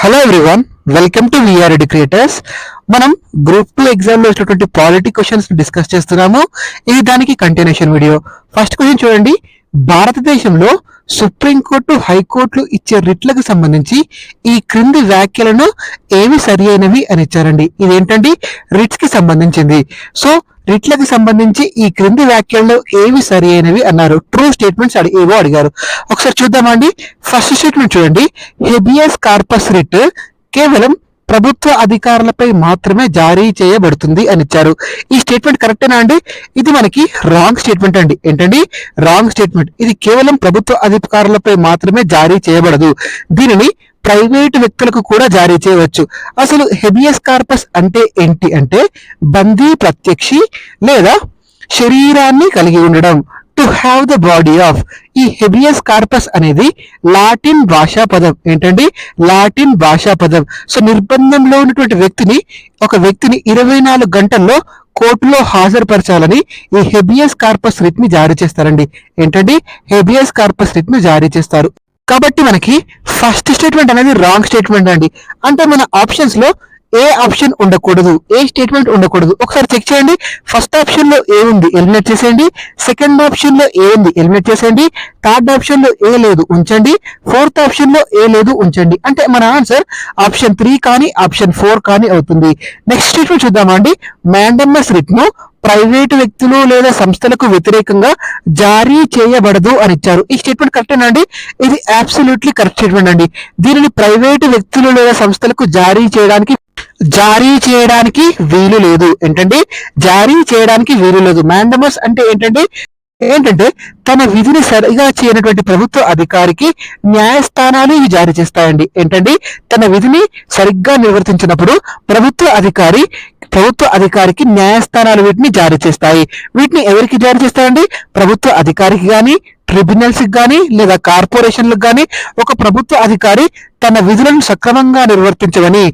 Hello everyone welcome to VR creators మనం group two ఎగ్జామ్లో వచ్చినటువంటి పాలిటీ క్వశ్చన్స్ డిస్కస్ చేస్తున్నాము. ఇది దానికి కంటిన్యూషన్ వీడియో ఫస్ట్ క్వశ్చన్ చూడండి. భారతదేశంలో సుప్రీంకోర్టు హైకోర్టులు ఇచ్చే రిట్లకు సంబంధించి ఈ క్రింది వ్యాఖ్యలను ఏవి సరి అయినవి అని ఇచ్చారండి. ఇదేంటండి? రిట్స్కి సంబంధించింది. సో రిట్లకు సంబంధించి ఈ క్రింది వ్యాఖ్యలు ఏవి సరి అయినవి అన్నారు. ట్రూ స్టేట్మెంట్స్ ఏవో అడిగారు. ఒకసారి చూద్దామండి. ఫస్ట్ స్టేట్మెంట్ చూడండి. హెబియస్ కార్పస్ రిట్ కేవలం ప్రభుత్వ అధికారులపై మాత్రమే జారీ చేయబడుతుంది అని ఇచ్చారు. ఈ స్టేట్మెంట్ కరెక్టేనా అండి? ఇది మనకి రాంగ్ స్టేట్మెంట్ అండి. ఏంటండి? Wrong statement. ఇది కేవలం ప్రభుత్వ అధికారులపై మాత్రమే జారీ చేయబడదు. దీనిని ప్రైవేట్ వ్యక్తులకు కూడా జారీ చేయవచ్చు. అసలు హెబియస్ కార్పస్ అంటే ఏంటి అంటే బందీ ప్రత్యక్షి లేదా శరీరాన్ని కలిగి ఉండడం. To have the body of ఈ హెబియస్ కార్పస్ అనేది లాటిన్ భాషా పదం. ఏంటండి? లాటిన్ భాషా పదం. సో నిర్బంధంలో ఉన్నటువంటి వ్యక్తిని ఒక వ్యక్తిని ఇరవై నాలుగు గంటల్లో కోర్టులో హాజరుపరచాలని ఈ హెబియస్ కార్పస్ రిట్ని జారీ చేస్తారండి. ఏంటండి? హెబియస్ కార్పస్ రిట్ని జారీ చేస్తారు. కాబట్టి మనకి ఫస్ట్ స్టేట్మెంట్ అనేది రాంగ్ స్టేట్మెంట్ అండి. అంటే మన ఆప్షన్స్లో ఏ ఆప్షన్ ఉండకూడదు ఏ స్టేట్మెంట్ ఉండకూడదు. ఒకసారి చెక్ చేయండి. ఫస్ట్ ఆప్షన్లో ఏ ఉంది ఎలిమినేట్ చేసేయండి. సెకండ్ ఆప్షన్లో ఏ ఉంది ఎలిమినేట్ చేసేయండి. థర్డ్ ఆప్షన్లో ఏ లేదు ఉంచండి. ఫోర్త్ ఆప్షన్లో ఏ లేదు ఉంచండి. అంటే మన ఆన్సర్ ఆప్షన్ త్రీ కానీ ఆప్షన్ ఫోర్ కానీ అవుతుంది. నెక్స్ట్ స్టేట్మెంట్ చూద్దామండి మ్యాండమ్మస్ రిట్ను ప్రైవేటు వ్యక్తులు లేదా సంస్థలకు వ్యతిరేకంగా జారీ చేయబడదు అని ఇచ్చారు. ఈ స్టేట్మెంట్ కరెక్టేనా అండి? ఇది అబ్సల్యూట్లీ కరెక్ట్ స్టేట్మెంట్ అండి. దీనిని ప్రైవేటు వ్యక్తులు లేదా సంస్థలకు జారీ చేయడానికి జారీ చేయడానికి వీలు లేదు. ఏంటంటే జారీ చేయడానికి వీలు లేదు. మ్యాండమస్ అంటే ఏంటంటే ఏంటంటే తన విధిని సరిగా చేయనటువంటి ప్రభుత్వ అధికారికి న్యాయస్థానాలు ఇవి జారీ చేస్తాయండి. ఏంటండి తన విధిని సరిగ్గా నిర్వర్తించినప్పుడు ప్రభుత్వ అధికారి ప్రభుత్వ అధికారికి న్యాయస్థానాలు వీటిని జారీ చేస్తాయి. వీటిని ఎవరికి జారీ చేస్తాయండి ప్రభుత్వ అధికారికి కానీ ట్రిబ్యునల్స్ కానీ లేదా కార్పొరేషన్లకు కానీ ఒక ప్రభుత్వ అధికారి తన విధులను సక్రమంగా నిర్వర్తించమని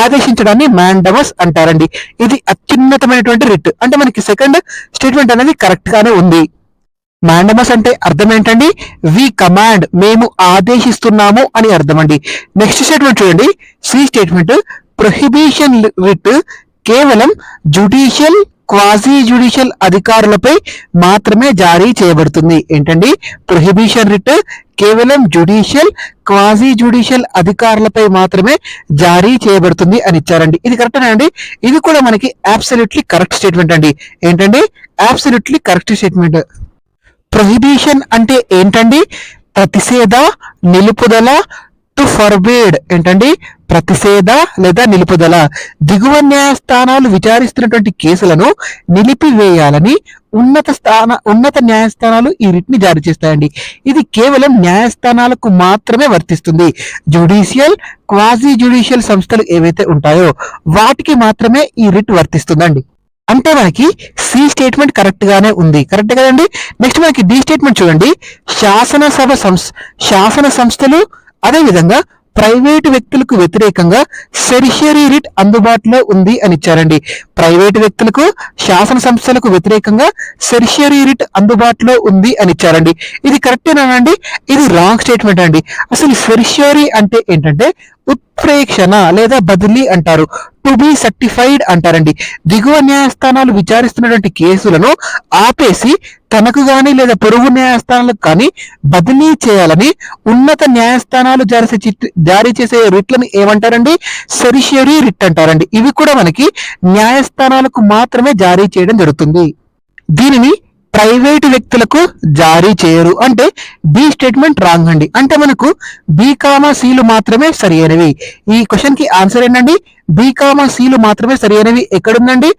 ఆదేశించడాన్ని మ్యాండమస్ అంటారండి. ఇది అత్యున్నతమైనటువంటి రిట్. అంటే మనకి సెకండ్ స్టేట్మెంట్ అనేది కరెక్ట్ గానే ఉంది. మ్యాండమస్ అంటే అర్థం ఏంటండి? వి కమాండ్ మేము ఆదేశిస్తున్నాము అని అర్థం అండి నెక్స్ట్ స్టేట్మెంట్ చూడండి. సి స్టేట్మెంట్ ప్రొహిబిషన్ రిట్ కేవలం జుడిషియల్ క్వాజీ జుడిషియల్ అధికారులపై మాత్రమే జారీ చేయబడుతుంది. ఏంటండి? ప్రొహిబిషన్ రిట్ కేవలం జ్యుడిషియల్ క్వాజీ జుడిషియల్ అధికారులపై మాత్రమే జారీ చేయబడుతుంది అని ఇచ్చారండి. ఇది కరెక్టేనా అండి? ఇది కూడా మనకి అబ్సల్యూట్లీ కరెక్ట్ స్టేట్మెంట్ అండి. ఏంటండి? అబ్సల్యూట్లీ కరెక్ట్ స్టేట్మెంట్ ప్రొహిబిషన్ అంటే ఏంటండి? ప్రతిషేధ నిలుపుదల టు ఫర్బేడ్ ఏంటండి? ప్రతిషేధ లేదా నిలుపుదల. దిగువ న్యాయస్థానాలు విచారిస్తున్నటువంటి కేసులను నిలిపివేయాలని ఉన్నత స్థాన ఉన్నత న్యాయస్థానాలు ఈ రిట్ని జారీ చేస్తాయండి. ఇది కేవలం న్యాయస్థానాలకు మాత్రమే వర్తిస్తుంది. జ్యుడిషియల్ క్వాజీ జ్యుడిషియల్ సంస్థలు ఏవైతే ఉంటాయో వాటికి మాత్రమే ఈ రిట్ వర్తిస్తుందండి. అంటే మనకి సి స్టేట్మెంట్ కరెక్ట్ గానే ఉంది. కరెక్ట్ కదండి? నెక్స్ట్ మనకి డి స్టేట్మెంట్ చూడండి. శాసనసభ సంస్థ శాసన సంస్థలు అదే విధంగా ప్రైవేటు వ్యక్తులకు వ్యతిరేకంగా సెరిషియరీ రిట్ అందుబాటులో ఉంది అని ఇచ్చారండి. ప్రైవేటు వ్యక్తులకు శాసన సంస్థలకు వ్యతిరేకంగా సెరిషియరీ రిట్ అందుబాటులో ఉంది అని ఇచ్చారండి. ఇది కరెక్టేనా అండి? ఇది రాంగ్ స్టేట్మెంట్ అండి. అసలు సెరిషియరీ అంటే ఏంటంటే ఉత్ప్రేక్షణ లేదా బదిలీ అంటారు. టు బి సర్టిఫైడ్ అంటారండి. దిగువ న్యాయస్థానాలు విచారిస్తున్నటువంటి కేసులను ఆపేసి తనకు గాని లేదా పొరుగు న్యాయస్థానాలకు కానీ బదిలీ చేయాలని ఉన్నత న్యాయస్థానాలు జారీ చేసే జారీ చేసే రిట్లను ఏమంటారండి? సెరిషియరీ రిట్ అంటారండి. ఇవి కూడా మనకి న్యాయస్థానాలకు మాత్రమే జారీ చేయడం జరుగుతుంది. దీనిని ప్రైవేటు వ్యక్తులకు జారీ చేయరు. అంటే బి స్టేట్మెంట్ రాంగ్ అండి. అంటే మనకు బీకామా సీలు మాత్రమే సరి అయినవి ఈ క్వశ్చన్కి ఆన్సర్ ఏంటండి? బీకామా సీలు మాత్రమే సరి అయినవి ఎక్కడుందండి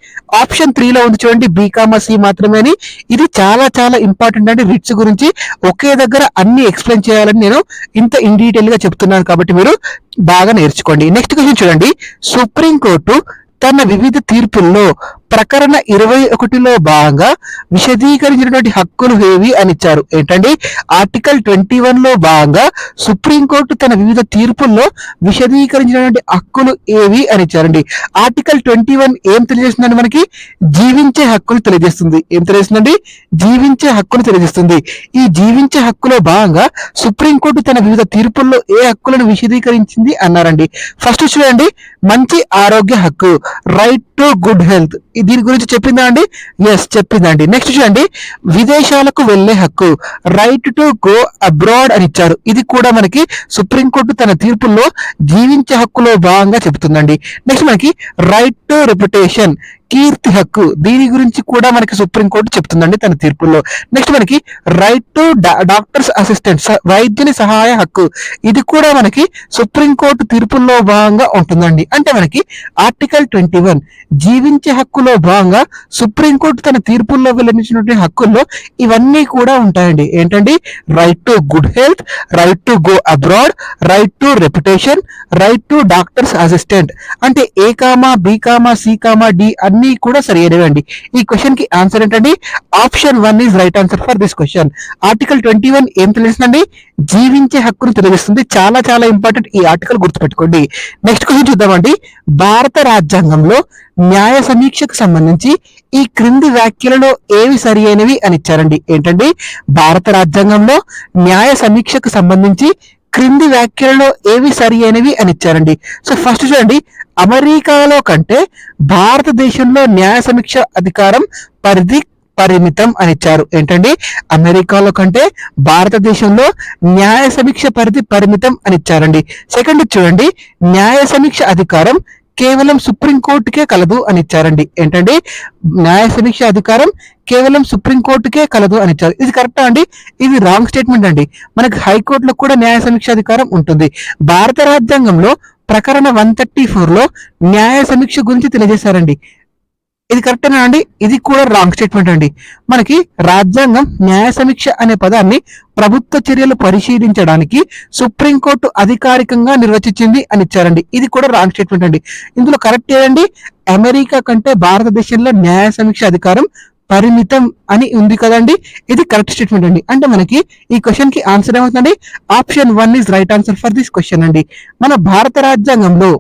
ఆప్షన్ త్రీలో ఉంది చూడండి. బీకామా సి మాత్రమే అని. ఇది చాలా చాలా ఇంపార్టెంట్ అండి. రిట్స్ గురించి ఒకే దగ్గర అన్ని ఎక్స్ప్లెయిన్ చేయాలని నేను ఇంత ఇన్ డీటెయిల్గా చెప్తున్నాను కాబట్టి మీరు బాగా నేర్చుకోండి. నెక్స్ట్ క్వశ్చన్ చూడండి. సుప్రీం కోర్టు తన వివిధ తీర్పుల్లో ప్రకరణ ఇరవై ఒకటిలో భాగంగా విశదీకరించినటువంటి హక్కులు ఏవి అని ఇచ్చారు. ఏంటండి? ఆర్టికల్ ట్వంటీ వన్లో భాగంగా సుప్రీంకోర్టు తన వివిధ తీర్పుల్లో విశదీకరించినటువంటి హక్కులు ఏవి అని ఇచ్చారండి. ఆర్టికల్ ట్వంటీ వన్ ఏం తెలియజేస్తుందండి మనకి? జీవించే హక్కులు తెలియజేస్తుంది. ఏం తెలియజేస్తుందండి? జీవించే హక్కును తెలియజేస్తుంది. ఈ జీవించే హక్కులో భాగంగా సుప్రీంకోర్టు తన వివిధ తీర్పుల్లో ఏ హక్కులను విశదీకరించింది అన్నారండి. ఫస్ట్ చూడండి. మంచి ఆరోగ్య హక్కు. రైట్ టు గుడ్ హెల్త్ దీని గురించి చెప్పిందా అండి? ఎస్ చెప్పిందండి నెక్స్ట్ చూడండి. విదేశాలకు వెళ్ళే హక్కు రైట్ టు గో అబ్రాడ్ అని ఇచ్చారు. ఇది కూడా మనకి సుప్రీంకోర్టు తన తీర్పుల్లో జీవించే హక్కులో భాగంగా చెబుతుందండి. నెక్స్ట్ మనకి రైట్ టు రెప్యుటేషన్ కీర్తి హక్కు. దీని గురించి కూడా మనకి సుప్రీంకోర్టు చెప్తుందండి తన తీర్పుల్లో నెక్స్ట్ మనకి రైట్ టు డాక్టర్స్ అసిస్టెంట్ వైద్యుని సహాయ హక్కు. ఇది కూడా మనకి సుప్రీంకోర్టు తీర్పుల్లో భాగంగా ఉంటుందండి. అంటే మనకి ఆర్టికల్ ట్వంటీ వన్ జీవించే హక్కులో భాగంగా సుప్రీంకోర్టు తన తీర్పుల్లో వెల్లడించినటువంటి హక్కుల్లో ఇవన్నీ కూడా ఉంటాయండి. ఏంటండి? Right to good health right to go abroad right to reputation right to doctors assistant అంటే A comma B comma C comma D అన్ని కూడా సరి అండి. ఈ క్వశ్చన్కి ఆన్సర్ ఏంటండి option one is right answer for this question article twenty one ఏం తెలియజేస్తుందండి జీవించే హక్కును తెలియజేస్తుంది. చాలా చాలా ఇంపార్టెంట్ ఈ ఆర్టికల్ గుర్తుపెట్టుకోండి. నెక్స్ట్ క్వశ్చన్ చూద్దామండి. భారత రాజ్యాంగంలో న్యాయ సమీక్షకు సంబంధించి ఈ క్రింది వ్యాఖ్యలలో ఏవి సరి అయినవి అని ఇచ్చారండి. ఏంటండి? భారత రాజ్యాంగంలో న్యాయ సమీక్షకు సంబంధించి క్రింది వ్యాఖ్యలలో ఏవి సరి అయినవి అని ఇచ్చారండి. సో ఫస్ట్ చూడండి. అమెరికాలో కంటే భారతదేశంలో న్యాయ సమీక్ష అధికారం పరిధి పరిమితం అని ఇచ్చారు. ఏంటండి? అమెరికాలో కంటే భారతదేశంలో న్యాయ సమీక్ష పరిధి పరిమితం అని ఇచ్చారండి. సెకండ్ చూడండి. న్యాయ సమీక్ష అధికారం కేవలం సుప్రీంకోర్టుకే కలదు అని ఇచ్చారండి. ఏంటండి? న్యాయ సమీక్ష అధికారం కేవలం సుప్రీంకోర్టుకే కలదు అని ఇచ్చారు. ఇది కరెక్టా అండి? ఇది రాంగ్ స్టేట్మెంట్ అండి. మనకి హైకోర్టులో కూడా న్యాయ సమీక్ష అధికారం ఉంటుంది. భారత రాజ్యాంగంలో ప్రకరణ వన్ థర్టీ ఫోర్లో న్యాయ సమీక్ష గురించి తెలియజేశారండి. ఇది కరెక్టేనా అండి? ఇది కూడా రాంగ్ స్టేట్మెంట్ అండి. మనకి రాజ్యాంగం న్యాయ సమీక్ష అనే పదాన్ని ప్రభుత్వ చర్యలు పరిశీలించడానికి సుప్రీంకోర్టు అధికారికంగా నిర్వచించింది అని ఇచ్చారండి. ఇది కూడా రాంగ్ స్టేట్మెంట్ అండి. ఇందులో కరెక్ట్ ఏదండి? అమెరికా కంటే భారతదేశంలో న్యాయ సమీక్ష అధికారం పరిమితం అని ఉంది కదండి. ఇది కరెక్ట్ స్టేట్మెంట్ అండి. అంటే మనకి ఈ క్వశ్చన్కి ఆన్సర్ ఏమవుతుందండి? Option one is right answer for this question అండి. మన భారత రాజ్యాంగంలో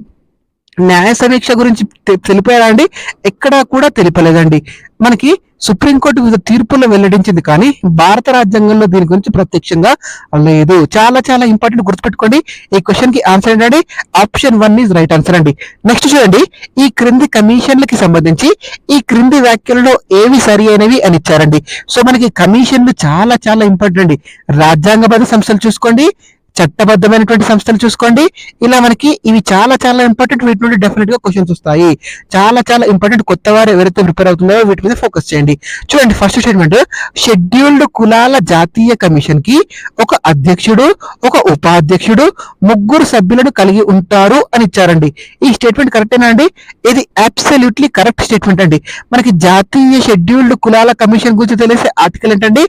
న్యాయ సమీక్ష గురించి తె- తెలిపారా అండి? ఎక్కడా కూడా తెలిపలేదండి. మనకి సుప్రీంకోర్టు వివిధ తీర్పుల్లో వెల్లడించింది కానీ భారత రాజ్యాంగంలో దీని గురించి ప్రత్యక్షంగా లేదు. చాలా చాలా ఇంపార్టెంట్ గుర్తుపెట్టుకోండి. ఈ క్వశ్చన్కి ఆన్సర్ ఏంటంటే option one is right answer అండి. నెక్స్ట్ చూడండి. ఈ క్రింది కమిషన్లకి సంబంధించి ఈ క్రింది వ్యాఖ్యలలో ఏవి సరి అయినవి అని ఇచ్చారండి. సో మనకి కమిషన్లు చాలా చాలా ఇంపార్టెంట్ అండి. రాజ్యాంగబద్ధ సంస్థలు చూసుకోండి. చట్టబద్ధమైనటువంటి సంస్థలు చూసుకోండి. ఇలా మనకి ఇవి చాలా చాలా ఇంపార్టెంట్ వీటి నుండి డెఫినెట్గా క్వశ్చన్స్ వస్తాయి. చాలా చాలా ఇంపార్టెంట్ కొత్త వారు ఎవరైతే ప్రిపేర్ అవుతున్నారో వీటి మీద ఫోకస్ చేయండి. చూడండి ఫస్ట్ స్టేట్మెంట్ షెడ్యూల్డ్ కులాల జాతీయ కమిషన్కి ఒక అధ్యక్షుడు ఒక ఉపాధ్యక్షుడు ముగ్గురు సభ్యులను కలిగి ఉంటారు అని ఇచ్చారండి. ఈ స్టేట్మెంట్ కరెక్టేనా అండి? ఇది అబ్సల్యూట్లీ కరెక్ట్ స్టేట్మెంట్ అండి. మనకి జాతీయ షెడ్యూల్డ్ కులాల కమిషన్ గురించి తెలిసే ఆర్టికల్ ఏంటండి?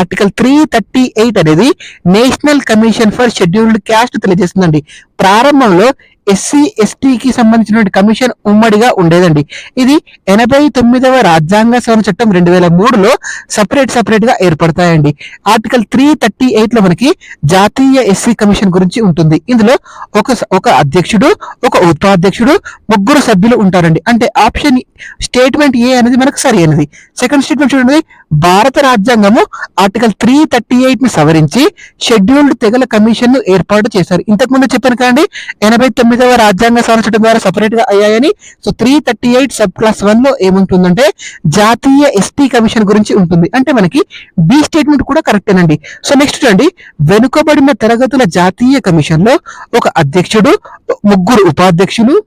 ఆర్టికల్ త్రీ థర్టీ ఎయిట్ అనేది national commission for scheduled caste తెలియజేస్తుందండి. ప్రారంభంలో ఎస్సీ ఎస్టీకి సంబంధించినటువంటి కమిషన్ ఉమ్మడిగా ఉండేదండి. ఇది ఎనభై తొమ్మిదవ రాజ్యాంగ సవరణ చట్టం రెండు వేల మూడులో సపరేట్ సపరేట్గా ఏర్పడతాయండి. ఆర్టికల్ త్రీ థర్టీ ఎయిట్లో మనకి జాతీయ ఎస్సీ కమిషన్ గురించి ఉంటుంది. ఇందులో ఒక ఒక అధ్యక్షుడు ఒక ఉపాధ్యక్షుడు ముగ్గురు సభ్యులు ఉంటారండి. అంటే ఆప్షన్ స్టేట్మెంట్ ఏ అనేది మనకు సరి అయినది. సెకండ్ స్టేట్మెంట్ చూడండి. భారత రాజ్యాంగము ఆర్టికల్ త్రీ థర్టీ ఎయిట్ని సవరించి షెడ్యూల్డ్ తెగల కమిషన్ను ఏర్పాటు చేశారు. ఇంతకు ముందు చెప్పాను కదండి ఎనభై తొమ్మిదవ రాజ్యాంగ సవరణ ద్వారా సపరేట్గా అయ్యాయని. So three thirty eight sub class వన్లో ఏముంటుందంటే జాతీయ ఎస్టీ కమిషన్ గురించి ఉంటుంది. అంటే మనకి బి స్టేట్మెంట్ కూడా కరెక్టేనండి. సో నెక్స్ట్ చూడండి వెనుకబడిన తరగతుల జాతీయ కమిషన్లో ఒక అధ్యక్షుడు ముగ్గురు ఉపాధ్యక్షులు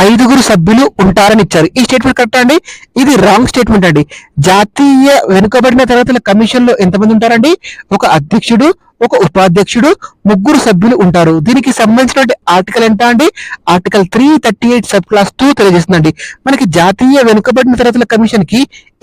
ఐదుగురు సభ్యులు ఉంటారని ఇచ్చారు. ఈ స్టేట్మెంట్ కరెక్ట్ అండి? ఇది రాంగ్ స్టేట్మెంట్ అండి. జాతీయ వెనుకబడిన తరగతుల కమిషన్లో ఎంతమంది ఉంటారండి? ఒక అధ్యక్షుడు ఒక ఉపాధ్యక్షుడు ముగ్గురు సభ్యులు ఉంటారు. దీనికి సంబంధించిన ఆర్టికల్ ఎంత అండి? Article three thirty eight sub class two తెలియజేస్తుందండి. మనకి జాతీయ వెనుకబడిన తరగతుల కమిషన్కి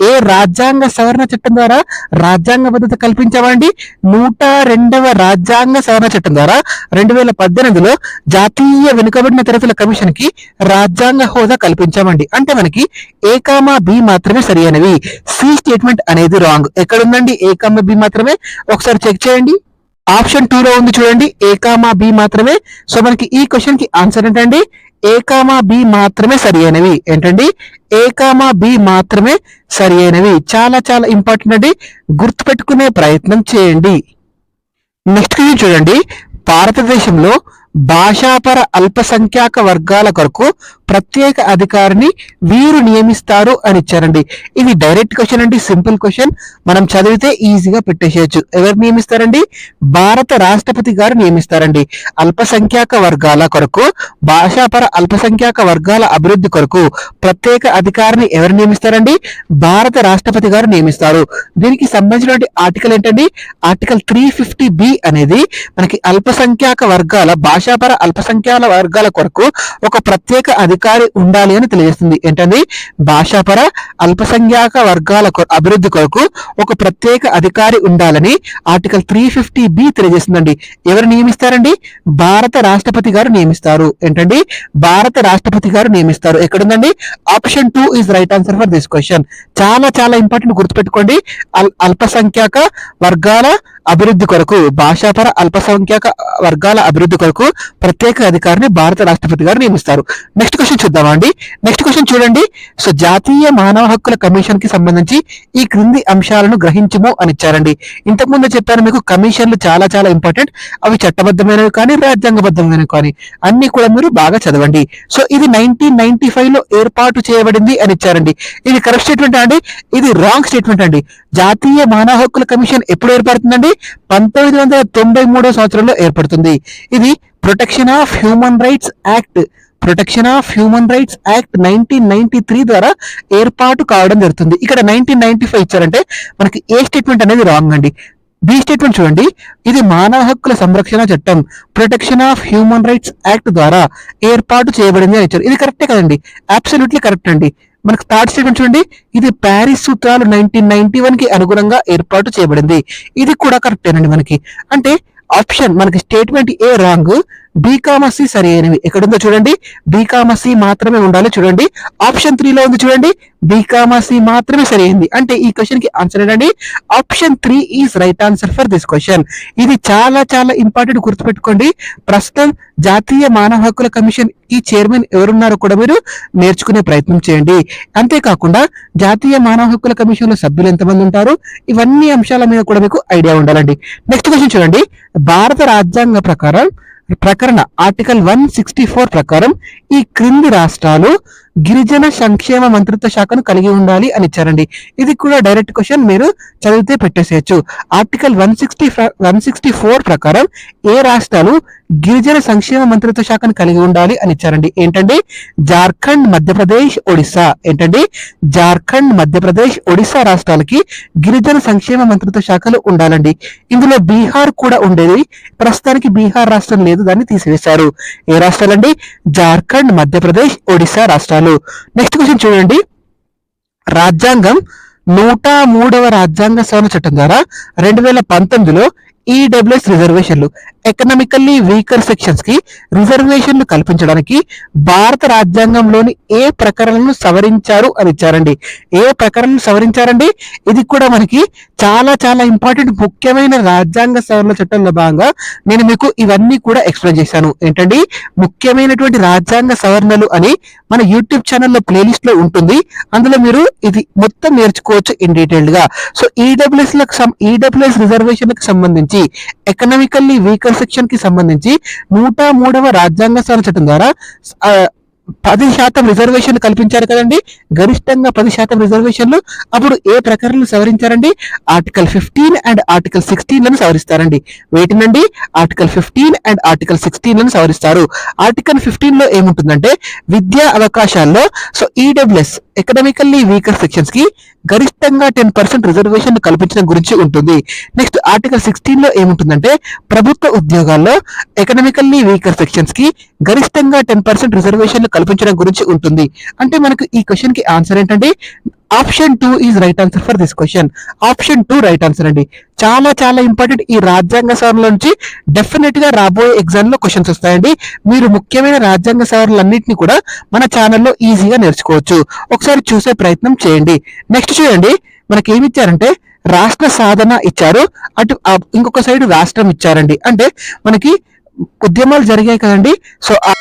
ఏ రాజ్యాంగ సవరణ చట్టం ద్వారా రాజ్యాంగ భద్రత కల్పించామండి? నూట రెండవ రాజ్యాంగ సవరణ చట్టం ద్వారా రెండు వేల పద్దెనిమిదిలో జాతీయ వెనుకబడిన తరగతుల కమిషన్కి రాజ్యాంగ హోదా కల్పించామండి. అంటే మనకి ఏ కామా బి మాత్రమే సరైనవి సి స్టేట్మెంట్ అనేది రాంగ్ ఎక్కడ ఉందండి ఏ కామా బి మాత్రమే? ఒకసారి చెక్ చేయండి. ఆప్షన్ టూ లో ఉంది చూడండి. ఏ కామా బి మాత్రమే. సో మనకి ఈ క్వశ్చన్కి ఆన్సర్ ఏంటండి? ఏ కామా బి మాత్రమే సరి అయినవి. ఏంటండి? ఏ కామా బి మాత్రమే సరి అయినవి. చాలా చాలా ఇంపార్టెంట్ అండి. గుర్తుపెట్టుకునే ప్రయత్నం చేయండి. నెక్స్ట్ క్వశ్చన్ చూడండి. భారతదేశంలో భాషాపర అల్పసంఖ్యాక వర్గాల కొరకు ప్రత్యేక అధికారిని వీరు నియమిస్తారు అని ఇచ్చారండి. ఇది డైరెక్ట్ క్వశ్చన్ అండి సింపుల్ క్వశ్చన్ మనం చదివితే ఈజీగా పెట్టేసేయచ్చు. ఎవరు నియమిస్తారండి? భారత రాష్ట్రపతి గారు నియమిస్తారండి. అల్పసంఖ్యాక వర్గాల కొరకు భాషాపర అల్పసంఖ్యాక వర్గాల అభివృద్ధి కొరకు ప్రత్యేక అధికారిని ఎవరు నియమిస్తారండి? భారత రాష్ట్రపతి గారు నియమిస్తారు. దీనికి సంబంధించినటువంటి ఆర్టికల్ ఏంటండి? ఆర్టికల్ త్రీ ఫిఫ్టీ బి అనేది మనకి అల్పసంఖ్యాక వర్గాల భాష భాషాపర అల్పసంఖ్యాల వర్గాల కొరకు ఒక ప్రత్యేక అధికారి ఉండాలి అని తెలియజేస్తుంది. ఏంటండి? భాషాపర అల్పసంఖ్యాక వర్గాల అభివృద్ధి కొరకు ఒక ప్రత్యేక అధికారి ఉండాలని ఆర్టికల్ త్రీ ఫిఫ్టీ బి తెలియజేస్తుందండి. ఎవరు నియమిస్తారండి? భారత రాష్ట్రపతి గారు నియమిస్తారు. ఏంటండి? భారత రాష్ట్రపతి గారు నియమిస్తారు. ఎక్కడుందండి? Option two is right answer for this question. చాలా చాలా ఇంపార్టెంట్ గుర్తుపెట్టుకోండి. అల్- అల్పసంఖ్యాక వర్గాల అభివృద్ధి కొరకు భాషాపర అల్పసంఖ్యాక వర్గాల అభివృద్ధి కొరకు ప్రత్యేక అధికారిని భారత రాష్ట్రపతి గారు నియమిస్తారు. నెక్స్ట్ క్వశ్చన్ చూద్దామా అండి? నెక్స్ట్ క్వశ్చన్ చూడండి. సో జాతీయ మానవ హక్కుల కమిషన్కి సంబంధించి ఈ క్రింది అంశాలను గ్రహించము అని ఇచ్చారండి. ఇంతకుముందు చెప్పాను మీకు కమిషన్లు చాలా చాలా ఇంపార్టెంట్ అవి చట్టబద్ధమైనవి కానీ రాజ్యాంగబద్ధమైనవి కానీ అన్ని కూడా మీరు బాగా చదవండి. సో ఇది నైన్టీన్ నైన్టీ ఫైవ్లో ఏర్పాటు చేయబడింది అని ఇచ్చారండి. ఇది కరెక్ట్ స్టేట్మెంట్ అండి. ఇది రాంగ్ స్టేట్మెంట్ అండి. జాతీయ మానవ హక్కుల కమిషన్ ఎప్పుడు ఏర్పడుతుందండి? పంతొమ్మిది వందల తొంభై మూడో సంవత్సరంలో ఏర్పడుతుంది. ఇది protection of human rights act protection of human rights act nineteen ninety three ద్వారా ఏర్పాటు కావడం జరుగుతుంది. ఇక్కడ నైన్టీన్ నైన్టీ ఫైవ్ ఇచ్చారంటే మనకి ఏ స్టేట్మెంట్ అనేది రాంగ్ అండి. బి స్టేట్మెంట్ చూడండి. ఇది మానవ హక్కుల సంరక్షణ చట్టం. Protection of human rights act ద్వారా ఏర్పాటు చేయబడింది అని ఇచ్చారు. ఇది కరెక్టే కదండి? అబ్సల్యూట్లీ కరెక్ట్ అండి. మనకు థర్డ్ స్టేట్మెంట్ చూడండి. ఇది ప్యారిస్ సూత్రాలు నైన్టీన్ నైన్టీ వన్కి అనుగుణంగా ఏర్పాటు చేయబడింది. ఇది కూడా కరెక్టేనండి మనకి. అంటే ఆప్షన్ మనకి స్టేట్మెంట్ ఏ రాంగ్ బీకామసి సరి అయినవి ఎక్కడుందో చూడండి. బీకామసి మాత్రమే ఉండాలి చూడండి. ఆప్షన్ త్రీలో ఉంది చూడండి. బీకామసి మాత్రమే సరి అయింది. అంటే ఈ క్వశ్చన్కి ఆన్సర్ ఏంటండి? Option three is right answer for this question ఇది చాలా చాలా ఇంపార్టెంట్ గుర్తుపెట్టుకోండి. ప్రస్తుతం జాతీయ మానవ హక్కుల కమిషన్ ఈ చైర్మన్ ఎవరున్నారో కూడా మీరు నేర్చుకునే ప్రయత్నం చేయండి. అంతేకాకుండా జాతీయ మానవ హక్కుల కమిషన్లో సభ్యులు ఎంతమంది ఉంటారు? ఇవన్నీ అంశాల మీద కూడా మీకు ఐడియా ఉండాలండి. నెక్స్ట్ క్వశ్చన్ చూడండి. భారత రాజ్యాంగ ప్రకారం ప్రకరణ ఆర్టికల్ వన్ సిక్స్టీ ఫోర్ ప్రకారం ఈ క్రింది రాష్ట్రాలు గిరిజన సంక్షేమ మంత్రిత్వ శాఖను కలిగి ఉండాలి అని ఇచ్చారండి ఇది కూడా డైరెక్ట్ క్వశ్చన్ మీరు చదివితే పెట్టేసేయచ్చు. Article one sixty one sixty four ప్రకారం ఏ రాష్ట్రాలు గిరిజన సంక్షేమ మంత్రిత్వ శాఖను కలిగి ఉండాలి అని ఇచ్చారండి ఏంటండి? జార్ఖండ్ మధ్యప్రదేశ్ ఒడిశా. ఏంటండి? జార్ఖండ్ మధ్యప్రదేశ్ ఒడిశా రాష్ట్రాలకి గిరిజన సంక్షేమ మంత్రిత్వ శాఖలు ఉండాలండి. ఇందులో బీహార్ కూడా ఉండేది. ప్రస్తుతానికి బీహార్ రాష్ట్రం లేదు దాన్ని తీసివేశారు. ఏ రాష్ట్రాలండి? జార్ఖండ్ మధ్యప్రదేశ్ ఒడిశా రాష్ట్రాలు. నెక్స్ట్ క్వశ్చన్ చూడండి. రాజ్యాంగం నూట మూడవ రాజ్యాంగ సవరణ చట్టం ద్వారా రెండు వేల పంతొమ్మిదిలో ఈడబ్ల్యూఎస్ రిజర్వేషన్లు ఎకనామికల్లీ వీకర్ సెక్షన్స్కి రిజర్వేషన్లు కల్పించడానికి భారత రాజ్యాంగంలోని ఏ ప్రకరణను సవరించారు అని ఇచ్చారండి. ఏ ప్రకరణను సవరించారండి? ఇది కూడా మనకి చాలా చాలా ఇంపార్టెంట్ ముఖ్యమైన రాజ్యాంగ సవరణ చట్టంలో భాగంగా నేను మీకు ఇవన్నీ కూడా ఎక్స్ప్లెయిన్ చేశాను. ఏంటండి? ముఖ్యమైనటువంటి రాజ్యాంగ సవరణలు అని మన యూట్యూబ్ ఛానల్లో ప్లేలిస్ట్లో ఉంటుంది. అందులో మీరు ఇది మొత్తం నేర్చుకోవచ్చు ఇన్ డీటెయిల్డ్గా. సో ఈడబ్ల్యూఎస్లకు ఈడబ్ల్యూఎస్ రిజర్వేషన్కి సంబంధించి ఎకనామికల్లీ వీకర్ సెక్షన్కి సంబంధించి నూట మూడవ రాజ్యాంగ సవరణ చట్టం ద్వారా ఆ, పది శాతం రిజర్వేషన్ కల్పించారు కదండి. గరిష్టంగా పది శాతం రిజర్వేషన్లు. అప్పుడు ఏ ప్రకారాలు సవరించారండి? ఆర్టికల్ ఫిఫ్టీన్ అండ్ ఆర్టికల్ సిక్స్టీన్లను సవరిస్తారండి. వేటినండి ఆర్టికల్ ఫిఫ్టీన్ అండ్ ఆర్టికల్ సిక్స్టీన్లను సవరిస్తారు. ఆర్టికల్ ఫిఫ్టీన్లో ఏముంటుందంటే విద్యా అవకాశాల్లో సో ఈడబ్ల్యూఎస్ ఎకనామికల్లీ వీకర్ సెక్షన్స్కి గరిష్టంగా టెన్ పర్సెంట్ రిజర్వేషన్ కల్పించడం గురించి ఉంటుంది. నెక్స్ట్ ఆర్టికల్ సిక్స్టీన్లో ఏముంటుందంటే ప్రభుత్వ ఉద్యోగాల్లో ఎకనామికల్లీ వీకర్ సెక్షన్స్కి గరిష్టంగా టెన్ పర్సెంట్ రిజర్వేషన్లు కల్పించడం గురించి ఉంటుంది. అంటే మనకు ఈ క్వశ్చన్కి ఆన్సర్ ఏంటంటే option two is right answer for this question option two right answer అండి. చాలా చాలా ఇంపార్టెంట్ ఈ రాజ్యాంగ సవరణ నుంచి డెఫినెట్గా రాబోయే ఎగ్జామ్లో క్వశ్చన్స్ వస్తాయండి. మీరు ముఖ్యమైన రాజ్యాంగ సవరణలన్నింటినీ కూడా మన ఛానల్లో ఈజీగా నేర్చుకోవచ్చు. ఒకసారి చూసే ప్రయత్నం చేయండి. నెక్స్ట్ చూడండి. మనకి ఏమి ఇచ్చారంటే రాష్ట్ర సాధన ఇచ్చారు. అటు ఇంకొక సైడ్ రాష్ట్రం ఇచ్చారండి. అంటే మనకి ఉద్యమాలు జరిగాయి కదండి. సో ఆ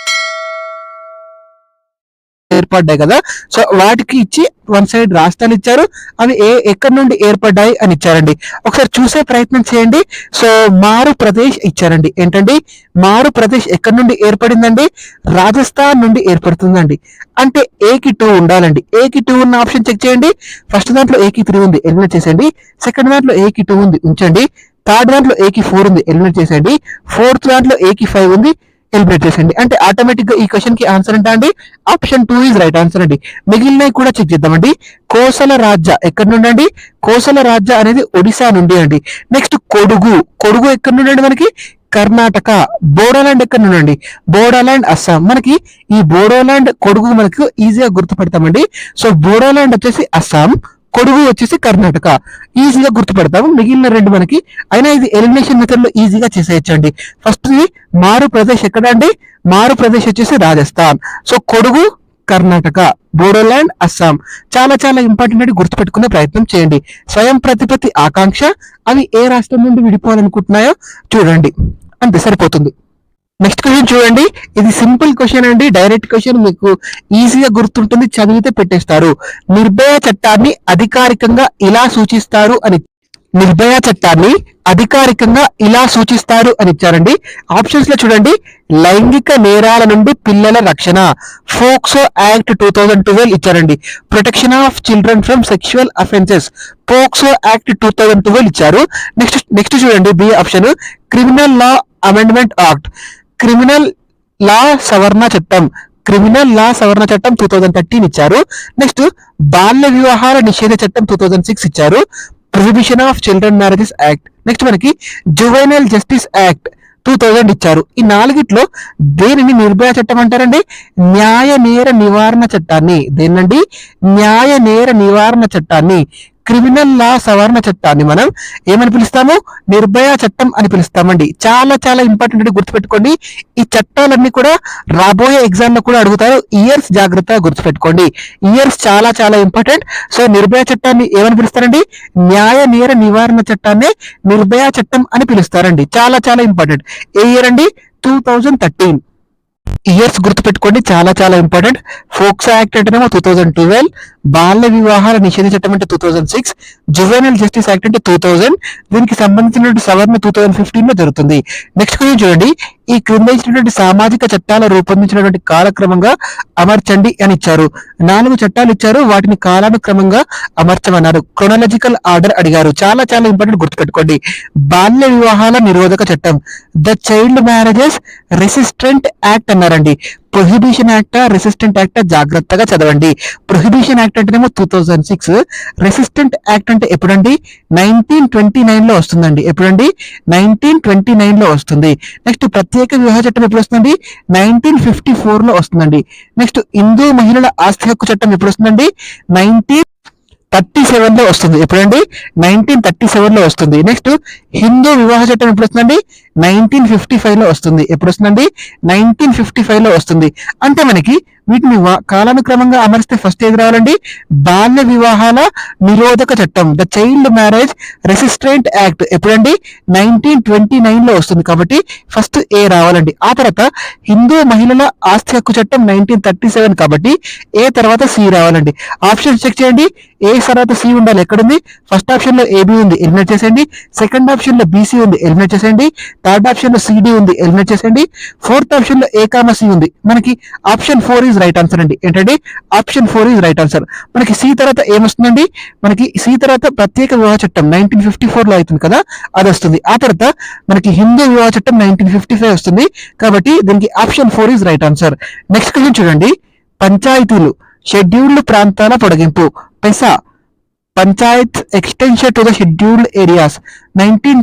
ఏర్పడ్డాయి కదా. సో వాటికి ఇచ్చి వన్ సైడ్ రాష్ట్రాలు ఇచ్చారు. అవి ఏ ఎక్కడి నుండి ఏర్పడ్డాయి అని ఇచ్చారండి. ఒకసారి చూసే ప్రయత్నం చేయండి. సో మారు ప్రదేశ్ ఇచ్చారండి. ఏంటండి? మారు ప్రదేశ్ ఎక్కడి నుండి ఏర్పడిందండి? రాజస్థాన్ నుండి ఏర్పడుతుందండి. అంటే ఏకి టూ ఉండాలండి. ఏకి టూ ఉన్న ఆప్షన్ చెక్ చేయండి. ఫస్ట్ దాంట్లో ఏకి త్రీ ఉంది ఎలిమినేట్ చేసేయండి. సెకండ్ దాంట్లో ఏకి టూ ఉంది ఉంచండి. థర్డ్ దాంట్లో ఏకి ఫోర్ ఉంది ఎలిమినేట్ చేసేయండి. ఫోర్త్ దాంట్లో ఏకి ఫైవ్ ఉంది ఎలిమినేట్ చేసేయండి. అంటే ఆటోమేటిక్గా ఈ క్వశ్చన్కి ఆన్సర్ అంటే అండి? Option two is right answer అండి. మిగిలినవి కూడా చెక్ చేద్దామండి. కోసల రాజ్య ఎక్కడి నుండి అండి? కోసల రాజ్య అనేది ఒడిశా నుండి అండి. నెక్స్ట్ కొడుగు. కొడుగు ఎక్కడి నుండి అండి మనకి? కర్ణాటక. బోడోలాండ్ ఎక్కడ నుండి బోడోలాండ్ అస్సాం. మనకి ఈ బోడోలాండ్ కొడుగు మనకు ఈజీగా గుర్తుపడతామండి. సో బోడోలాండ్ వచ్చేసి అస్సాం. కొడుగు వచ్చేసి కర్ణాటక. ఈజీగా గుర్తుపడతాము. మిగిలిన రెండు మనకి అయినా ఇది ఎలిమినేషన్ మెథడ్లో ఈజీగా చేసేయచ్చండి. ఫస్ట్ మారు ప్రదేశ్ ఎక్కడ అండి మారు ప్రదేశ్ వచ్చేసి రాజస్థాన్. సో కొడుగు కర్ణాటక బోడోలాండ్ అస్సాం చాలా చాలా ఇంపార్టెంట్ అని గుర్తుపెట్టుకునే ప్రయత్నం చేయండి. స్వయం ప్రతిపత్తి ఆకాంక్ష అవి ఏ రాష్ట్రం నుండి విడిపోవాలనుకుంటున్నాయో చూడండి. అంతే సరిపోతుంది. నెక్స్ట్ క్వశ్చన్ చూడండి. ఇది సింపుల్ క్వశ్చన్ అండి. డైరెక్ట్ క్వశ్చన్ మీకు ఈజీగా గుర్తుంటుంది. చదివితే పెట్టేస్తారు. నిర్భయ చట్టాన్ని అధికారికంగా ఇలా సూచిస్తారు అని నిర్భయ చట్టాన్ని అధికారికంగా ఇలా సూచిస్తారు అని ఇచ్చారండి. ఆప్షన్స్లో చూడండి. లైంగిక నేరాల నుండి పిల్లల రక్షణ. POCSO act two thousand twelve ఇచ్చారండి. Protection of children from sexual offences POCSO act two thousand twelve ఇచ్చారు. నెక్స్ట్ నెక్స్ట్ చూడండి. B option criminal law amendment act criminal law సవరణ చట్టం క్రిమినల్ లా సవరణ చట్టం టూ థౌజండ్ థర్టీన్ ఇచ్చారు. Next బాల్య వివాహాల నిషేధ చట్టం టూ థౌజండ్ సిక్స్ ఇచ్చారు. Prohibition of children marriages act next మనకి juvenile justice act two thousand ఇచ్చారు. ఈ నాలుగిట్లో దేనిని నిర్భయ చట్టం అంటారండి? న్యాయ నేర నివారణ చట్టాన్ని. దేనండి న్యాయ నేర నివారణ చట్టాన్ని. క్రిమినల్ లా సవరణ చట్టాన్ని మనం ఏమని పిలుస్తాము? నిర్భయ చట్టం అని పిలుస్తామండి. చాలా చాలా ఇంపార్టెంట్ అని గుర్తుపెట్టుకోండి. ఈ చట్టాలన్నీ కూడా రాబోయే ఎగ్జామ్లో కూడా అడుగుతారు. ఇయర్స్ జాగ్రత్తగా గుర్తుపెట్టుకోండి. ఇయర్స్ చాలా చాలా ఇంపార్టెంట్. సో నిర్భయ చట్టాన్ని ఏమని పిలుస్తారండి? న్యాయ నేర నివారణ చట్టాన్ని నిర్భయ చట్టం అని పిలుస్తారండి. చాలా చాలా ఇంపార్టెంట్. ఏ ఇయర్ అండి? Two thousand thirteen. ఇయర్స్ గుర్తుపెట్టుకోండి. చాలా చాలా ఇంపార్టెంట్. ఫోక్సా యాక్ట్ అంటేనేమో టూ థౌజండ్ ట్వెల్వ్. బాల్య వివాహాల నిషేధ చట్టం అంటే two thousand six juvenile justice act అంటే టూ థౌజండ్ దీనికి సంబంధించినటువంటి సవరణ టూ థౌజండ్ ఫిఫ్టీన్లో జరుగుతుంది. నెక్స్ట్ క్వశ్చన్ చూడండి. ఈ క్రింద ఇచ్చినటువంటి సామాజిక చట్టాలు రూపొందించినటువంటి కాలక్రమంగా అమర్చండి అని ఇచ్చారు. నాలుగు చట్టాలు ఇచ్చారు. వాటిని కాలానుక్రమంగా అమర్చమన్నారు. క్రొనాలజికల్ ఆర్డర్ అడిగారు. చాలా చాలా ఇంపార్టెంట్ గుర్తుపెట్టుకోండి. బాల్య వివాహాల నిరోధక చట్టం. The child marriages resistant act అన్నారండి. ప్రొహిబిషన్ యాక్ట్ రెసిస్టెంట్ యాక్ట్ జాగ్రత్తగా చదవండి. ప్రొహిబిషన్ యాక్ట్ అంటేనేమో two thousand six resistant act అంటే ఎప్పుడండి? నైన్టీన్ ట్వంటీ నైన్లో వస్తుందండి. ఎప్పుడండి? నైన్టీన్ ట్వంటీ నైన్లో వస్తుంది. నెక్స్ట్ ప్రత్యేక వివాహ చట్టం ఎప్పుడు వస్తుందండి? నైన్టీన్ ఫిఫ్టీ ఫోర్లో వస్తుందండి. నెక్స్ట్ హిందూ మహిళల ఆస్తి హక్కు చట్టం ఎప్పుడు వస్తుందండి? నైన్టీన్ థర్టీ సెవెన్లో వస్తుంది. ఎప్పుడండి? నైన్టీన్ థర్టీ సెవెన్లో వస్తుంది. నెక్స్ట్ హిందూ వివాహ చట్టం ఎప్పుడు వస్తుందండి నైన్టీన్ ఫిఫ్టీ ఫైవ్లో వస్తుంది. ఎప్పుడు వస్తుందండి నైన్టీన్ ఫిఫ్టీ ఫైవ్లో వస్తుంది. అంటే మనకి వీటిని కాలానుక్రమంగా అమరిస్తే ఫస్ట్ ఏది రావాలండి? బాల్య వివాహాల నిరోధక చట్టం the child marriage resistant act ఎప్పుడండి? నైన్టీన్ ట్వంటీ నైన్లో వస్తుంది కాబట్టి ఫస్ట్ ఏ రావాలండి? ఆ తర్వాత హిందూ మహిళల ఆస్తి హక్కు చట్టం నైన్టీన్ థర్టీ సెవెన్ కాబట్టి ఏ తర్వాత సి రావాలండి? ఆప్షన్ చెక్ చేయండి. ఏ తర్వాత సి ఉండాలి? ఎక్కడుంది? ఫస్ట్ ఆప్షన్లో ఏబి ఉంది? ఎలిమినేట్ చేసేయండి. సెకండ్ ఆప్షన్లో బీసీ ఉంది? ఎలిమినేట్ చేసేయండి. థర్డ్ ఆప్షన్లో సిడి ఉంది? ఎలిమినేట్ చేసేయండి. ఫోర్త్ ఆప్షన్లో ఏ కామా సి ఉంది? మనకి option four is right answer అండి. ఏంటంటే option four is right answer మనకి సి తర్వాత ఏమొస్తుందండి? మనకి సి తర్వాత ప్రత్యేక వివాహ చట్టం నైన్టీన్ ఫిఫ్టీ ఫోర్లో అవుతుంది కదా అది వస్తుంది. ఆ తర్వాత మనకి హిందూ వివాహ చట్టం నైన్టీన్ ఫిఫ్టీ ఫైవ్ వస్తుంది. కాబట్టి దీనికి option four is right answer next question చూడండి. పంచాయతీలు షెడ్యూల్డ్ ప్రాంతాల పొడిగింపు. PESA panchayat extension to the scheduled areas nineteen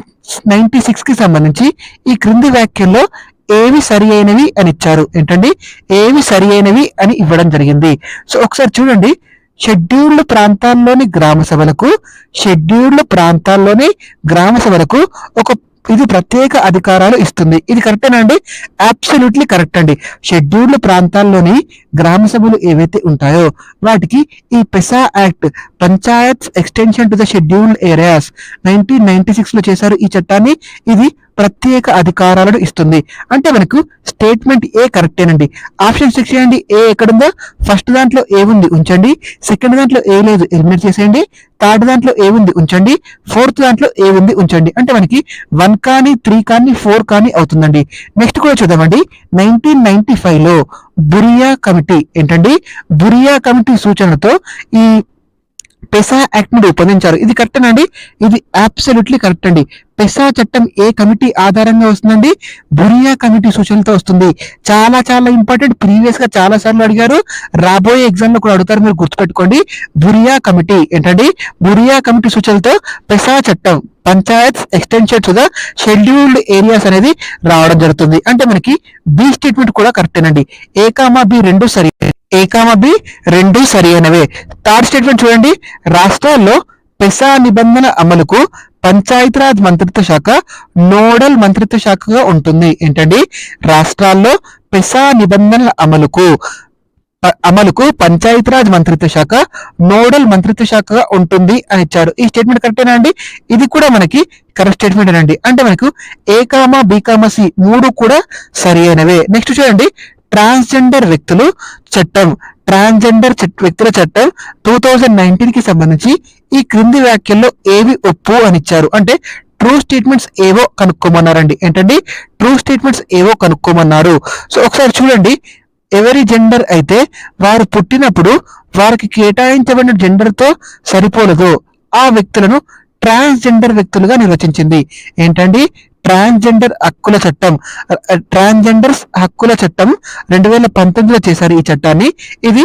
ninety సిక్స్కి సంబంధించి ఈ క్రింది వ్యాఖ్యల్లో ఏవి సరి అయినవి అని ఇచ్చారు. ఏంటండి? ఏవి సరి అయినవి అని ఇవ్వడం జరిగింది. సో ఒకసారి చూడండి. షెడ్యూల్డ్ ప్రాంతాల్లోని గ్రామ సభలకు షెడ్యూల్డ్ ప్రాంతాల్లోని గ్రామ సభలకు ఒక ఇది ప్రత్యేక అధికారాలు ఇస్తుంది. ఇది కరెక్టేనా అండి? అబ్సల్యూట్లీ కరెక్ట్ అండి. షెడ్యూల్డ్ ప్రాంతాల్లోని గ్రామ సభలు ఏవైతే ఉంటాయో వాటికి ఈ PESA act panchayat extension to the scheduled areas nineteen ninety సిక్స్లో చేశారు ఈ చట్టాన్ని. ఇది ప్రత్యేక అధికారాలను ఇస్తుంది. అంటే మనకు స్టేట్మెంట్ ఏ కరెక్టేనండి ఆప్షన్ సిక్స్ చేయండి. ఏ ఎక్కడుందో ఫస్ట్ దాంట్లో ఏ ఉంది ఉంచండి. సెకండ్ దాంట్లో ఏ లేదు ఎలిమినేట్ చేసేయండి. థర్డ్ దాంట్లో ఏ ఉంది ఉంచండి. ఫోర్త్ దాంట్లో ఏ ఉంది ఉంచండి. అంటే మనకి వన్ కానీ త్రీ కానీ ఫోర్ కానీ అవుతుందండి. నెక్స్ట్ కూడా చూద్దామండి. నైన్టీన్ నైన్టీ ఫైవ్లో బురియా కమిటీ ఏంటండి? బురియా కమిటీ సూచనతో ఈ పెసా యాక్ట్ని రూపొందించారు. ఇది కరెక్ట్ అండి ఇది అబ్సల్యూట్లీ కరెక్ట్ అండి. పెసా చట్టం ఏ కమిటీ ఆధారంగా వస్తుందండి? బురియా కమిటీ సూచనలతో వస్తుంది. చాలా చాలా ఇంపార్టెంట్ ప్రీవియస్గా చాలా సార్లు అడిగారు. రాబోయే ఎగ్జామ్లో కూడా అడుగుతారు. మీరు గుర్తుపెట్టుకోండి. బురియా కమిటీ ఏంటండి? బురియా కమిటీ సూచనలతో పెసా చట్టం panchayat extension to the scheduled areas అనేది రావడం జరుగుతుంది. అంటే మనకి బి స్టేట్మెంట్ కూడా కరెక్టేనండి ఏ కామా బి రెండు సరి ఏకామ బి రెండు సరి అయినవే. థర్డ్ స్టేట్మెంట్ చూడండి. రాష్ట్రాల్లో పెసా నిబంధన అమలుకు పంచాయతీరాజ్ మంత్రిత్వ శాఖ నోడల్ మంత్రిత్వ శాఖగా ఉంటుంది. ఏంటండి? రాష్ట్రాల్లో పెసా నిబంధనల అమలుకు అమలుకు పంచాయతీరాజ్ మంత్రిత్వ శాఖ నోడల్ మంత్రిత్వ శాఖగా ఉంటుంది అని ఇచ్చారు. ఈ స్టేట్మెంట్ కరెక్టేనా అండి? ఇది కూడా మనకి కరెక్ట్ స్టేట్మెంట్ అండి? అంటే మనకు A comma B comma C మూడు కూడా సరి అయినవే. నెక్స్ట్ చూడండి. ట్రాన్స్జెండర్ వ్యక్తులు చట్టం. ట్రాన్స్జెండర్ వ్యక్తుల చట్టం టూ థౌజండ్ నైన్టీన్కి సంబంధించి ఈ క్రింది వ్యాఖ్యల్లో ఏవి ఒప్పు అని ఇచ్చారు? అంటే ట్రూ స్టేట్మెంట్స్ ఏవో కనుక్కోమన్నారండి. ఏంటండి? ట్రూ స్టేట్మెంట్స్ ఏవో కనుక్కోమన్నారు. సో ఒకసారి చూడండి. ఎవరి జెండర్ అయితే వారు పుట్టినప్పుడు వారికి కేటాయించబడిన జెండర్తో సరిపోలదు. ఆ వ్యక్తులను ట్రాన్స్జెండర్ వ్యక్తులుగా నిర్వచించింది. ఏంటండి? ట్రాన్స్జెండర్ హక్కుల చట్టం ట్రాన్స్జెండర్స్ హక్కుల చట్టం రెండు వేల పంతొమ్మిదిలో చేశారు ఈ చట్టాన్ని. ఇది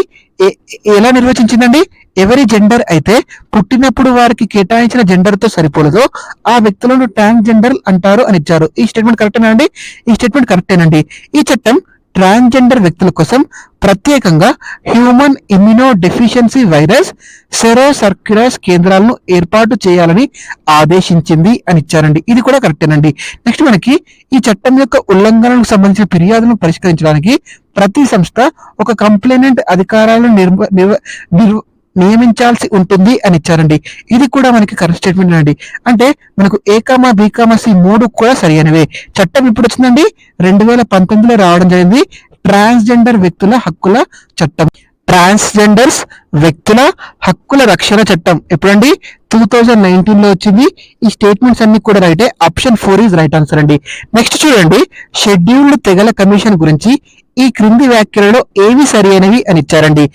ఎలా నిర్వచించిందండి? ఎవరి జెండర్ అయితే పుట్టినప్పుడు వారికి కేటాయించిన జెండర్తో సరిపోలేదో ఆ వ్యక్తులను ట్రాన్స్జెండర్ అంటారు అని ఇచ్చారు. ఈ స్టేట్మెంట్ కరెక్టేనా అండి? ఈ స్టేట్మెంట్ కరెక్టేనండి ఈ చట్టం ట్రాన్స్జెండర్ వ్యక్తుల కోసం ప్రత్యేకంగా human immunodeficiency virus sero సర్క్యులస్ కేంద్రాలను ఏర్పాటు చేయాలని ఆదేశించింది అని ఇచ్చారండి. ఇది కూడా కరెక్టేనండి. నెక్స్ట్ మనకి ఈ చట్టం యొక్క ఉల్లంఘనలకు సంబంధించిన ఫిర్యాదులను పరిష్కరించడానికి ప్రతి సంస్థ ఒక కంప్లైనెంట్ అధికారాలను నిర్వ నిర్వ- నిర్వ- నియమించాల్సి ఉంటుంది అని ఇచ్చారండి. ఇది కూడా మనకి కరెక్ట్ స్టేట్మెంట్ అండి. అంటే మనకు ఏకామా బీకామా సి మూడు కూడా సరైనవే చట్టం ఇప్పుడు వచ్చిందండి. రెండు వేల పంతొమ్మిదిలో రావడం జరిగింది. ట్రాన్స్జెండర్ వ్యక్తుల హక్కుల చట్టం. ట్రాన్స్జెండర్స్ వ్యక్తుల హక్కుల రక్షణ చట్టం. ఎప్పుడండి? టూ థౌజండ్ నైన్టీన్లో వచ్చింది. ఈ స్టేట్మెంట్స్ అన్ని కూడా రైటే option four is right answer అండి. నెక్స్ట్ చూడండి. షెడ్యూల్డ్ తెగల కమిషన్ గురించి ఈ క్రింది వ్యాఖ్యలలో ఏవి సరైనవి అని ఇచ్చారండి.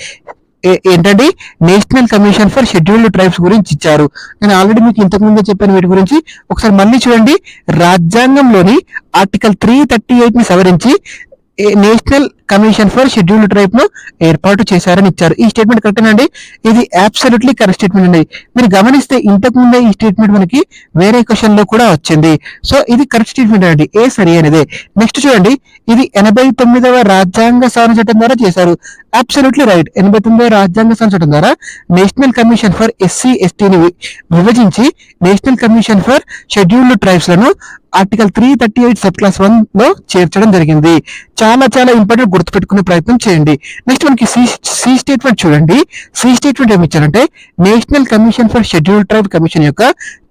ఏంటంటే national commission for scheduled tribes గురించి ఇచ్చారు. నేను ఆల్రెడీ మీకు ఇంతకు ముందే చెప్పాను వీటి గురించి. ఒకసారి మళ్ళీ చూడండి. రాజ్యాంగంలోని ఆర్టికల్ త్రీ థర్టీ ఎయిట్ని సవరించి నేషనల్ కమిషన్ ఫర్ షెడ్యూల్ ట్రైబ్ను ఏర్పాటు చేశారని ఇచ్చారు. ఈ స్టేట్మెంట్ కరెక్ట్ అండి? ఇది అబ్సల్యూట్లీ కరెక్ట్ స్టేట్మెంట్ అండి. మీరు గమనిస్తే ఇంతకు ముందే ఈ స్టేట్మెంట్ మనకి వేరే క్వశ్చన్లో కూడా వచ్చింది. సో ఇది కరెక్ట్ స్టేట్మెంట్ అండి. ఏ సరి అనేది నెక్స్ట్ చూడండి. ఇది ఎనభై తొమ్మిదవ రాజ్యాంగ సవరణ చట్టం ద్వారా చేశారు. అబ్సల్యూట్లీ రైట్ ఎనభై తొమ్మిదవ రాజ్యాంగ సవరణ చట్టం ద్వారా నేషనల్ కమిషన్ ఫర్ ఎస్సీ ఎస్టీని విభజించి national commission for scheduled ట్రైబ్స్లను article three thirty eight sub class వన్లో చేర్చడం జరిగింది. చాలా చాలా ఇంపార్టెంట్ గుర్తుపెట్టుకునే ప్రయత్నం చేయండి. నెక్స్ట్ మనకి సి సి స్టేట్మెంట్ చూడండి. సి స్టేట్మెంట్ ఏమి ఇచ్చారంటే national commission for schedule tribe commission యొక్క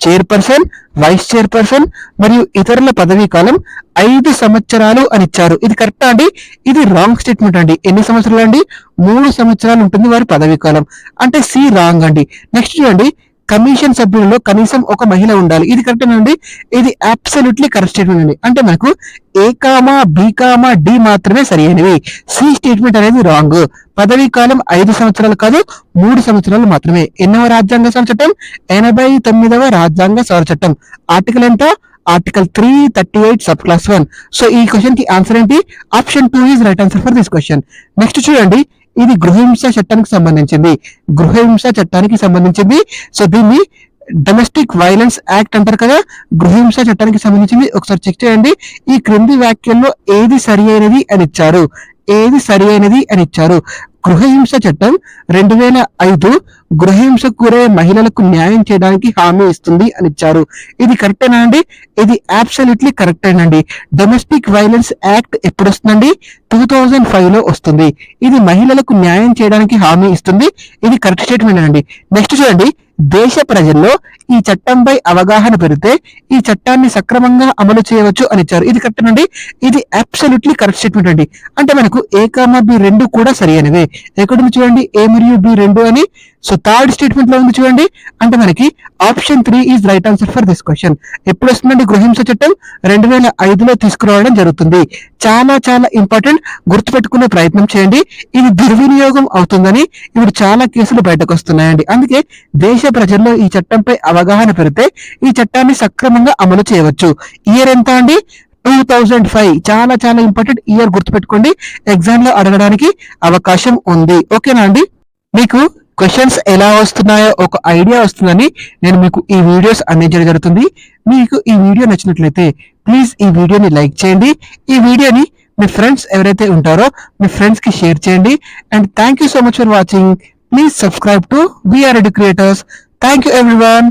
చైర్పర్సన్ వైస్ చైర్పర్సన్ మరియు ఇతరుల పదవీ కాలం ఐదు సంవత్సరాలు అని ఇచ్చారు. ఇది కరెక్టా అండి? ఇది రాంగ్ స్టేట్మెంట్ అండి. ఎన్ని సంవత్సరాలు అండి? మూడు సంవత్సరాలు ఉంటుంది వారి పదవీ కాలం. అంటే సి రాంగ్ అండి. నెక్స్ట్ చూడండి. కమిషన్ సభ్యులలో కనీసం ఒక మహిళ ఉండాలి. ఇది కరెక్ట్ అండి? ఇది అబ్సల్యూట్లీ కరెక్ట్ స్టేట్మెంట్ అండి. అంటే మనకు A comma B comma D మాత్రమే సరైనవి సి స్టేట్మెంట్ అనేది రాంగ్ పదవీ కాలం ఐదు సంవత్సరాలు కాదు మూడు సంవత్సరాలు మాత్రమే. ఎన్నవ రాజ్యాంగ సవరణ చట్టం ఎనభై తొమ్మిదవ రాజ్యాంగ సవరణ చట్టం. ఆర్టికల్ ఎంత? Article three thirty eight sub class one so ఈ క్వశ్చన్కి ఆన్సర్ ఏంటి? Option two is right answer for this question next చూడండి. ఇది గృహహింస చట్టానికి సంబంధించింది. గృహహింస చట్టానికి సంబంధించింది. సో దీన్ని డొమెస్టిక్ వైలెన్స్ యాక్ట్ అంటారు కదా గృహహింస చట్టానికి సంబంధించింది. ఒకసారి చెక్ చేయండి. ఈ క్రింది వ్యాఖ్యల్లో ఏది సరి అయినది అని ఇచ్చారు. ఏది సరి అయినది అని ఇచ్చారు. గృహహింస చట్టం రెండు వేల ఐదు గృహహింసకు గురే మహిళలకు న్యాయం చేయడానికి హామీ ఇస్తుంది అని ఇచ్చారు. ఇది కరెక్టేనా అండి? ఇది అబ్సల్యూట్లీ కరెక్ట్ అండి? డొమెస్టిక్ వైలెన్స్ యాక్ట్ ఎప్పుడు వస్తుందండి టూ థౌజండ్ ఫైవ్లో వస్తుంది. ఇది మహిళలకు న్యాయం చేయడానికి హామీ ఇస్తుంది. ఇది కరెక్ట్ స్టేట్మెంట్ అండి? నెక్స్ట్ చూడండి. దేశ ప్రజల్లో ఈ చట్టంపై అవగాహన పెరిగితే ఈ చట్టాన్ని సక్రమంగా అమలు చేయవచ్చు అని ఇచ్చారు. ఇది కరెక్ట్ అండి? ఇది అబ్సల్యూట్లీ కరెక్ట్ స్టేట్మెంట్ అండి. అంటే మనకు ఏ కామా బి రెండు కూడా సరైనవే ఎక్కడ చూడండి. ఏ మరియు బి రెండు అని సో థర్డ్ స్టేట్మెంట్లో ఉంది చూడండి. అంటే మనకి option three is right answer for this question ఎప్పుడు వస్తుందండి గృహింస చట్టం? రెండు వేల ఐదులో తీసుకురావడం జరుగుతుంది. చాలా చాలా ఇంపార్టెంట్ గుర్తుపెట్టుకునే ప్రయత్నం చేయండి. ఇది దుర్వినియోగం అవుతుందని ఇప్పుడు చాలా కేసులు బయటకు వస్తున్నాయండి అందుకే దేశ ప్రజల్లో ఈ చట్టంపై అవగాహన పెడితే ఈ చట్టాన్ని సక్రమంగా అమలు చేయవచ్చు. ఇయర్ ఎంత అండి? Two thousand five. చాలా చాలా ఇంపార్టెంట్ ఇయర్ గుర్తుపెట్టుకోండి. ఎగ్జామ్లో అడగడానికి అవకాశం ఉంది. ఓకేనా అండి? మీకు క్వశ్చన్స్ ఎలా వస్తున్నాయో ఒక ఐడియా వస్తుందని నేను మీకు ఈ వీడియోస్ అందించడం జరుగుతుంది. మీకు ఈ వీడియో నచ్చినట్లయితే ప్లీజ్ ఈ వీడియోని లైక్ చేయండి. ఈ వీడియోని మీ ఫ్రెండ్స్ ఎవరైతే ఉంటారో మీ ఫ్రెండ్స్కి షేర్ చేయండి. And thank you so much for watching please subscribe to VR creators thank you everyone